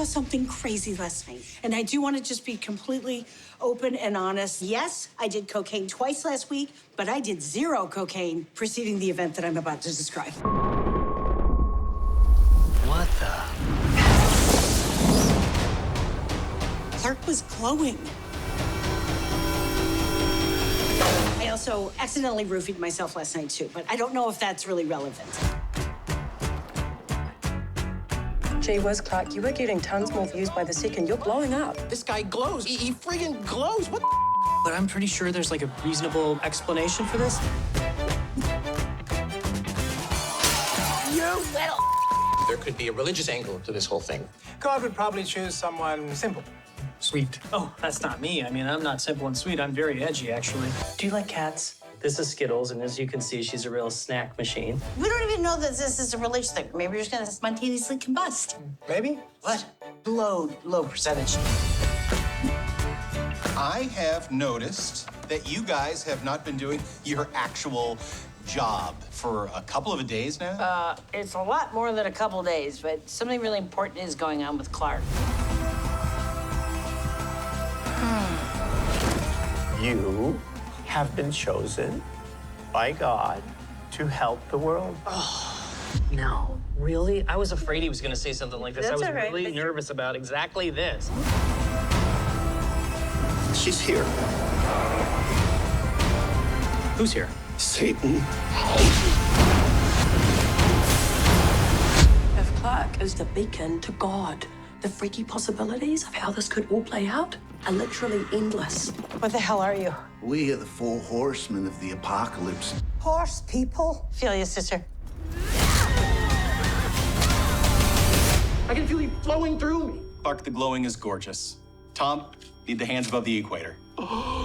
saw something crazy last night, and I do want to just be completely open and honest. Yes, I did cocaine twice last week, but I did zero cocaine preceding the event that I'm about to describe. What the? Clark was glowing. I also accidentally roofied myself last night too, but I don't know if that's really relevant. Gee whiz, Clark, you were getting tons more views by the second. You're blowing up. This guy glows. He, he friggin' glows. What the? But I'm pretty sure there's like a reasonable explanation for this. You little. There could be a religious angle to this whole thing. God would probably choose someone simple, sweet. Oh, that's not me. I mean, I'm not simple and sweet. I'm very edgy, actually. Do you like cats? This is Skittles, and as you can see, she's a real snack machine. We don't even know that this is a religious thing. Maybe you're just gonna spontaneously combust. Maybe? What? Low, low percentage. I have noticed that you guys have not been doing your actual job for a couple of days now. Uh, it's a lot more than a couple days, but something really important is going on with Clark. You have been chosen by God to help the world. Oh, No, really? I was afraid he was going to say something like this. That's I was all right. really nervous about exactly this. She's here. Who's here? Satan. If Clark is the beacon to God, the freaky possibilities of how this could all play out are literally endless. What the hell are you? We are the four horsemen of the apocalypse. Horse people? Feel you, sister. I can feel you flowing through me. Clark the glowing is gorgeous. Tom, need the hands above the equator.